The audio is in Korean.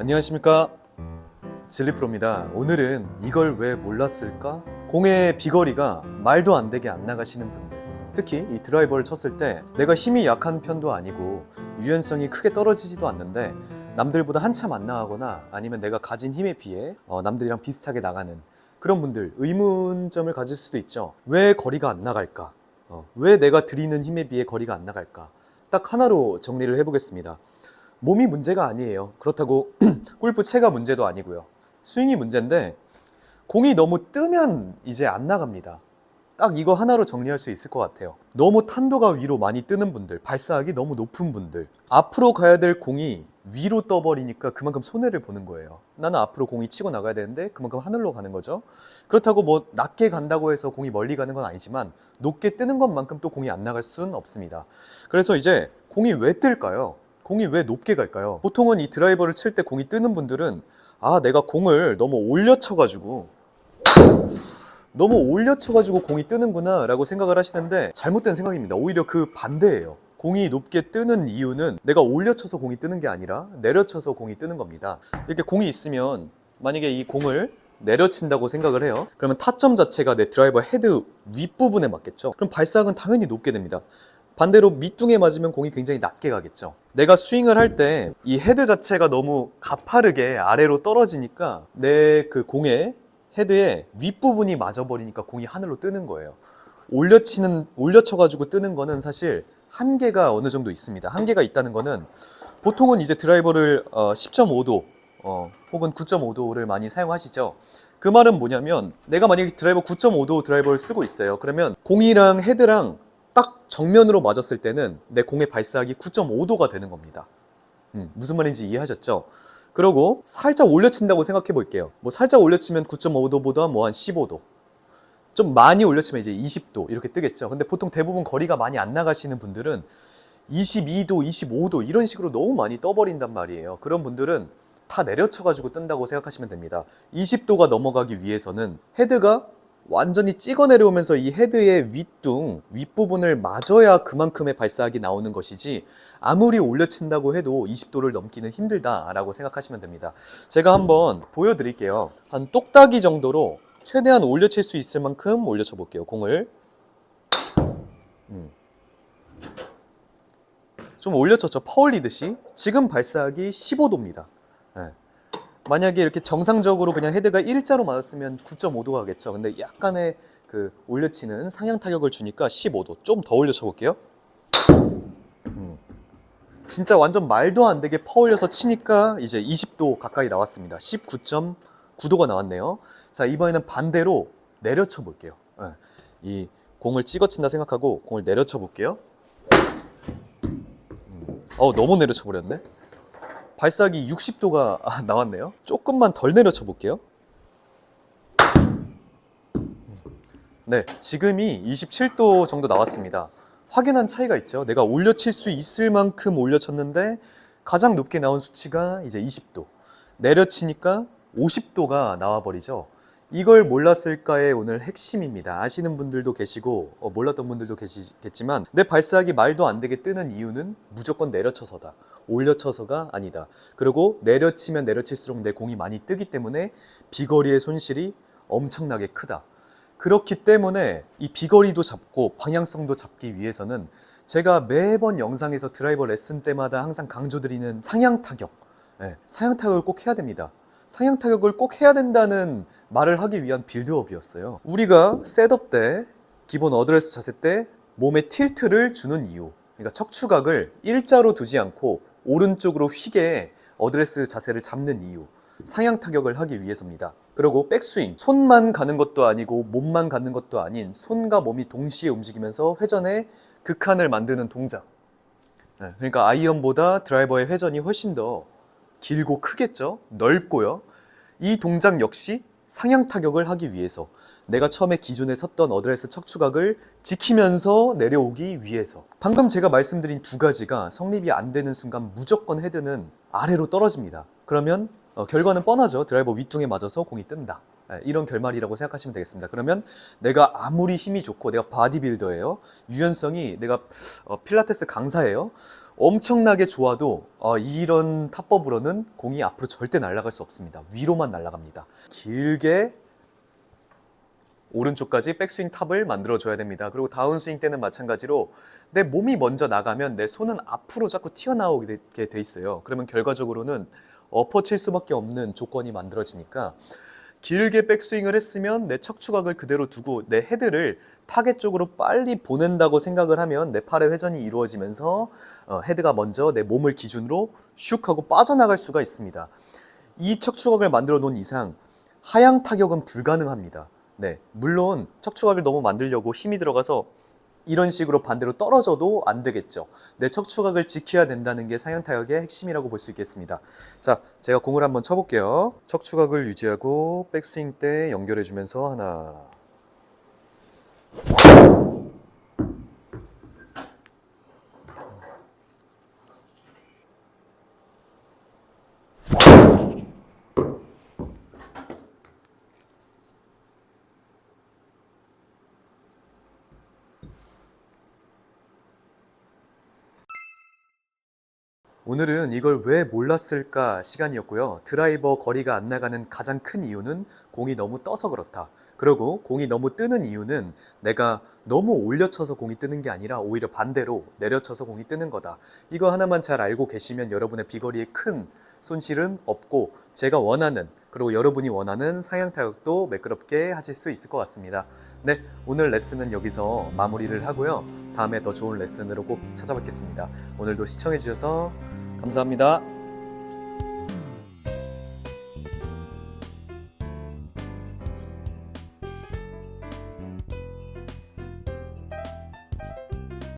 안녕하십니까 진리프로입니다 오늘은 이걸 왜 몰랐을까? 공의 비거리가 말도 안 되게 안 나가시는 분들 특히 이 드라이버를 쳤을 때 내가 힘이 약한 편도 아니고 유연성이 크게 떨어지지도 않는데 남들보다 한참 안 나가거나 아니면 내가 가진 힘에 비해 어, 남들이랑 비슷하게 나가는 그런 분들 의문점을 가질 수도 있죠 왜 거리가 안 나갈까? 어, 왜 내가 드리는 힘에 비해 거리가 안 나갈까? 딱 하나로 정리를 해보겠습니다 몸이 문제가 아니에요. 그렇다고 골프 채가 문제도 아니고요. 스윙이 문제인데 공이 너무 뜨면 이제 안 나갑니다. 딱 이거 하나로 정리할 수 있을 것 같아요. 너무 탄도가 위로 많이 뜨는 분들, 발사각이 너무 높은 분들, 앞으로 가야 될 공이 위로 떠버리니까 그만큼 손해를 보는 거예요. 나는 앞으로 공이 치고 나가야 되는데 그만큼 하늘로 가는 거죠. 그렇다고 뭐 낮게 간다고 해서 공이 멀리 가는 건 아니지만 높게 뜨는 것만큼 또 공이 안 나갈 수는 없습니다. 그래서 이제 공이 왜 뜰까요? 공이 왜 높게 갈까요? 보통은 이 드라이버를 칠 때 공이 뜨는 분들은 아 내가 공을 너무 올려 쳐가지고 너무 올려 쳐가지고 공이 뜨는구나 라고 생각을 하시는데 잘못된 생각입니다. 오히려 그 반대예요. 공이 높게 뜨는 이유는 내가 올려 쳐서 공이 뜨는 게 아니라 내려 쳐서 공이 뜨는 겁니다. 이렇게 공이 있으면 만약에 이 공을 내려친다고 생각을 해요. 그러면 타점 자체가 내 드라이버 헤드 윗부분에 맞겠죠? 그럼 발사각은 당연히 높게 됩니다 반대로 밑둥에 맞으면 공이 굉장히 낮게 가겠죠. 내가 스윙을 할 때 이 헤드 자체가 너무 가파르게 아래로 떨어지니까 내 그 공의 헤드의 윗부분이 맞아버리니까 공이 하늘로 뜨는 거예요. 올려치는, 올려쳐가지고 뜨는 거는 사실 한계가 어느 정도 있습니다. 한계가 있다는 거는 보통은 이제 드라이버를 어, 10.5도 어, 혹은 9.5도를 많이 사용하시죠. 그 말은 뭐냐면 내가 만약에 드라이버 9.5도 드라이버를 쓰고 있어요. 그러면 공이랑 헤드랑 딱 정면으로 맞았을 때는 내 공의 발사각이 9.5도가 되는 겁니다. 음, 무슨 말인지 이해하셨죠? 그리고 살짝 올려친다고 생각해 볼게요. 뭐 살짝 올려치면 9.5도보다 뭐 한 15도. 좀 많이 올려치면 이제 20도 이렇게 뜨겠죠. 근데 보통 대부분 거리가 많이 안 나가시는 분들은 22도, 25도 이런 식으로 너무 많이 떠버린단 말이에요. 그런 분들은 다 내려쳐가지고 뜬다고 생각하시면 됩니다. 20도가 넘어가기 위해서는 헤드가 완전히 찍어 내려오면서 이 헤드의 윗둥, 윗부분을 맞아야 그만큼의 발사각이 나오는 것이지 아무리 올려친다고 해도 20도를 넘기는 힘들다라고 생각하시면 됩니다. 제가 한번 보여드릴게요. 한 똑딱이 정도로 최대한 올려칠 수 있을 만큼 올려쳐 볼게요. 공을. 음. 좀 올려쳤죠. 퍼올리듯이. 지금 발사각이 15도입니다. 만약에 이렇게 정상적으로 그냥 헤드가 일자로 맞았으면 9.5도 가 겠죠. 근데 약간의 그 올려치는 상향 타격을 주니까 15도. 좀 더 올려 쳐 볼게요. 음. 진짜 완전 말도 안 되게 퍼올려서 치니까 이제 20도 가까이 나왔습니다. 19.9도가 나왔네요. 자, 이번에는 반대로 내려쳐 볼게요. 예. 이 공을 찍어 친다 생각하고 공을 내려쳐 볼게요. 음. 어, 너무 내려쳐 버렸네. 발사각이 60도가 나왔네요. 조금만 덜 내려쳐 볼게요. 네, 지금이 27도 정도 나왔습니다. 확연한 차이가 있죠. 내가 올려칠 수 있을 만큼 올려쳤는데 가장 높게 나온 수치가 이제 20도. 내려치니까 50도가 나와버리죠. 이걸 몰랐을까의 오늘 핵심입니다. 아시는 분들도 계시고 어, 몰랐던 분들도 계시겠지만 내 발사각이 말도 안 되게 뜨는 이유는 무조건 내려쳐서다. 올려쳐서가 아니다. 그리고 내려치면 내려칠수록 내 공이 많이 뜨기 때문에 비거리의 손실이 엄청나게 크다. 그렇기 때문에 이 비거리도 잡고 방향성도 잡기 위해서는 제가 매번 영상에서 드라이버 레슨 때마다 항상 강조드리는 상향 타격, 네, 상향 타격을 꼭 해야 됩니다. 상향 타격을 꼭 해야 된다는 말을 하기 위한 빌드업이었어요. 우리가 셋업 때, 기본 어드레스 자세 때 몸에 틸트를 주는 이유. 그러니까 척추각을 일자로 두지 않고 오른쪽으로 휘게 어드레스 자세를 잡는 이유. 상향 타격을 하기 위해서입니다. 그리고 백스윙. 손만 가는 것도 아니고 몸만 가는 것도 아닌 손과 몸이 동시에 움직이면서 회전의 극한을 만드는 동작. 네, 그러니까 아이언보다 드라이버의 회전이 훨씬 더 길고 크겠죠? 넓고요. 이 동작 역시 상향 타격을 하기 위해서 내가 처음에 기준에 섰던 어드레스 척추각을 지키면서 내려오기 위해서 방금 제가 말씀드린 두 가지가 성립이 안 되는 순간 무조건 헤드는 아래로 떨어집니다. 그러면 어, 결과는 뻔하죠. 드라이버 윗둥에 맞아서 공이 뜬다. 네, 이런 결말이라고 생각하시면 되겠습니다. 그러면 내가 아무리 힘이 좋고 내가 바디빌더예요. 유연성이 내가 어, 필라테스 강사예요. 엄청나게 좋아도 어, 이런 탑법으로는 공이 앞으로 절대 날아갈 수 없습니다. 위로만 날아갑니다. 길게 오른쪽까지 백스윙 탑을 만들어줘야 됩니다. 그리고 다운스윙 때는 마찬가지로 내 몸이 먼저 나가면 내 손은 앞으로 자꾸 튀어나오게 돼 있어요. 그러면 결과적으로는 엎어 칠 수밖에 없는 조건이 만들어지니까 길게 백스윙을 했으면 내 척추각을 그대로 두고 내 헤드를 타겟 쪽으로 빨리 보낸다고 생각을 하면 내 팔의 회전이 이루어지면서 어, 헤드가 먼저 내 몸을 기준으로 슉 하고 빠져나갈 수가 있습니다. 이 척추각을 만들어 놓은 이상 하향 타격은 불가능합니다. 네, 물론 척추각을 너무 만들려고 힘이 들어가서 이런 식으로 반대로 떨어져도 안 되겠죠. 내 척추각을 지켜야 된다는 게 상향 타격의 핵심이라고 볼 수 있겠습니다. 자, 제가 공을 한번 쳐볼게요. 척추각을 유지하고 백스윙 때 연결해주면서 하나, 오늘은 이걸 왜 몰랐을까 시간이었고요. 드라이버 거리가 안 나가는 가장 큰 이유는 공이 너무 떠서 그렇다. 그리고 공이 너무 뜨는 이유는 내가 너무 올려쳐서 공이 뜨는 게 아니라 오히려 반대로 내려쳐서 공이 뜨는 거다. 이거 하나만 잘 알고 계시면 여러분의 비거리에 큰 손실은 없고 제가 원하는 그리고 여러분이 원하는 상향 타격도 매끄럽게 하실 수 있을 것 같습니다. 네, 오늘 레슨은 여기서 마무리를 하고요. 다음에 더 좋은 레슨으로 꼭 찾아뵙겠습니다. 오늘도 시청해 주셔서 감사합니다.